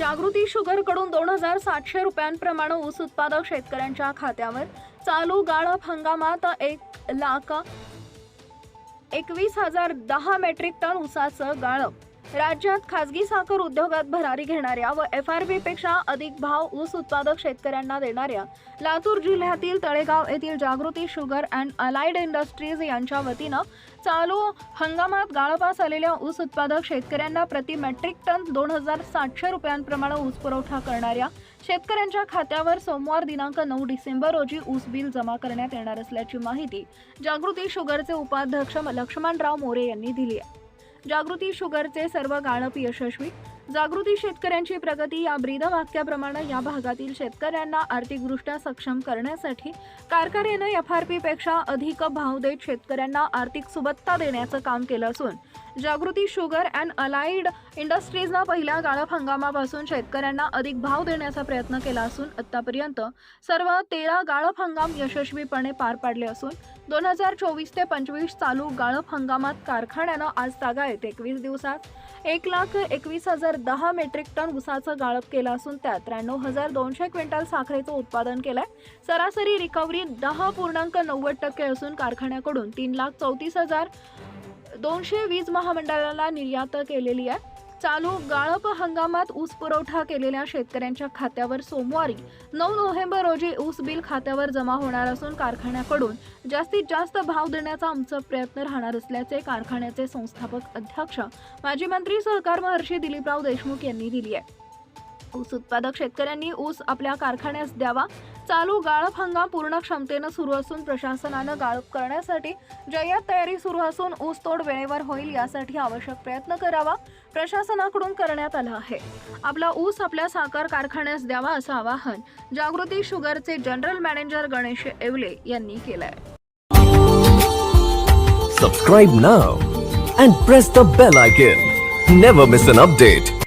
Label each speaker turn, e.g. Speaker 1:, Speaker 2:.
Speaker 1: जागृती शुगरकडून दोन हजार सातशे रुपयांप्रमाणे ऊस उत्पादक शेतकऱ्यांच्या खात्यावर चालू गाळप हंगामात एक लाख एकवीस हजार दहा मेट्रिक टन ऊसाचं गाळप. राज्यात खासगी साखर उद्योगात भरारी घेणाऱ्या व एफ आरपेक्षा अधिक भाव ऊस उत्पादक शेतकऱ्यांना देणाऱ्या लातूर जिल्ह्यातील तळेगाव येथील Jagruti sugar and allied industries यांच्या वतीनं चालू हंगामात गाळपास आलेल्या ऊस उत्पादक शेतकऱ्यांना प्रति मेट्रिक टन दोन हजार सातशे रुपयांप्रमाणे ऊस पुरवठा करणाऱ्या शेतकऱ्यांच्या खात्यावर सोमवार दिनांक नऊ डिसेंबर रोजी ऊस बिल जमा करण्यात येणार असल्याची माहिती जागृती शुगरचे उपाध्यक्ष लक्ष्मणराव मोरे यांनी दिली आहे. जागृती शुगरचे सर्व गाळप यशस्वी. जागृती शेतकऱ्यांची प्रगती या ब्रीदवाक्याप्रमाणे या भागातील शेतकऱ्यांना आर्थिकदृष्ट्या सक्षम करण्यासाठी कारखान्यानं एफ आर पीपेक्षा अधिक भाव देत शेतकऱ्यांना आर्थिक सुबत्ता देण्याचं काम केलं असून जागृती शुगर अँड अलाइड इंडस्ट्रीजनं पहिल्या गाळप हंगामापासून शेतकऱ्यांना अधिक भाव देण्याचा प्रयत्न केला असून आतापर्यंत सर्व तेरा गाळप हंगाम यशस्वीपणे पार पाडले असून दोन हजार चोवीस ते पंचवीस चालू गाळप हंगामात कारखान्यानं आज तागायत एकवीस दिवसात एक लाख एकवीस हजार दहा मेट्रिक टन उसाचं गाळप केलं असून त्यात त्र्याण्णव हजार दोनशे क्विंटल साखरेचं उत्पादन केलंय. सरासरी रिकव्हरी दहा पूर्णांक नव्वद टक्के असून कारखान्याकडून तीन लाख चौतीस हजार दोनशे वीज महामंडळाला निर्यात केलेली आहे. चालू गाळप हंगामात ऊस पुरवठा केलेल्या शेतकऱ्यांच्या खात्यावर सोमवारी नऊ नोव्हेंबर रोजी ऊस बिल खात्यावर जमा होणार असून कारखान्याकडून जास्तीत जास्त भाव देण्याचा आमचा प्रयत्न राहणार असल्याचे कारखान्याचे संस्थापक अध्यक्ष माजी मंत्री सहकार महर्षी दिलीपराव देशमुख यांनी दिली आहे. ऊस उत्पादक शेतकऱ्यांनी ऊस आपल्या कारखान्यास द्यावा. चालू गाळप हंगाम पूर्ण क्षमतेनं सुरू असून प्रशासनानं गाळप करण्यासाठी जय्यत तयारी सुरू असून ऊस तोड वेळेवर होईल यासाठी आवश्यक प्रयत्न करावा. प्रशासनाकडून करण्यात आला आहे. आपला ऊस आपल्या साखर कारखान्यास द्यावा असं आवाहन जागृती शुगरचे जनरल मॅनेजर गणेश येवले यांनी केलंय.
Speaker 2: Subscribe now and press the bell icon never miss an update